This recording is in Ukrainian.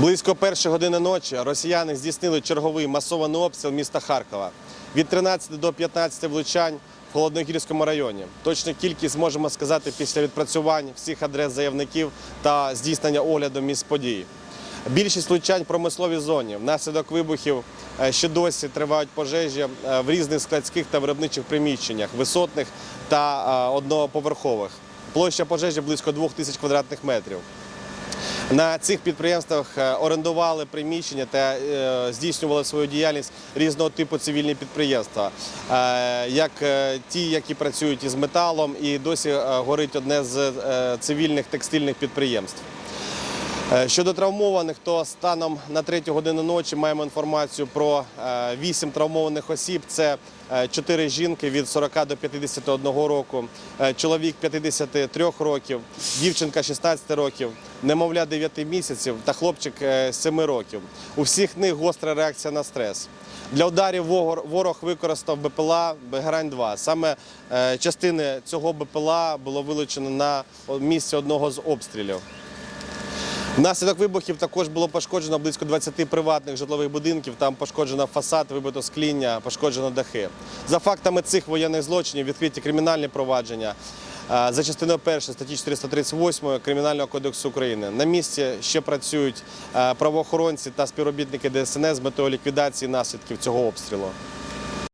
Близько першої години ночі росіяни здійснили черговий масований обстріл міста Харкова. Від 13 до 15 влучань в Холодногірському районі. Точну кількість можемо сказати після відпрацювань всіх адрес заявників та здійснення огляду місць подій. Більшість влучань в промисловій зоні. Внаслідок вибухів е, ще досі тривають пожежі е, в різних складських та виробничих приміщеннях, висотних та е, одноповерхових. Площа пожежі близько 2000 квадратних метрів. На цих підприємствах е, орендували приміщення та е, здійснювали свою діяльність різного типу цивільні підприємства, Е, як ті, які працюють із металом, і досі горить одне з цивільних текстильних підприємств. Е, Щодо травмованих, то станом на третю годину ночі маємо інформацію про 8 травмованих осіб. Це 4 жінки від 40 до 51 року, е, чоловік 53 років, дівчинка 16 років, немовля 9 місяців та хлопчик е, 7 років. У всіх них гостра реакція на стрес. Для ударів ворог використав БПЛА Бегрань-2. Саме е, частини цього БПЛА було вилучено на місці одного з обстрілів. Внаслідок вибухів також було пошкоджено близько 20 приватних житлових будинків. Там пошкоджено фасад, вибито скління, пошкоджено дахи. За фактами цих воєнних злочинів відкриті кримінальні провадження за частиною 1 статті 438 Кримінального кодексу України. На місці ще працюють правоохоронці та співробітники ДСНС з метою ліквідації наслідків цього обстрілу.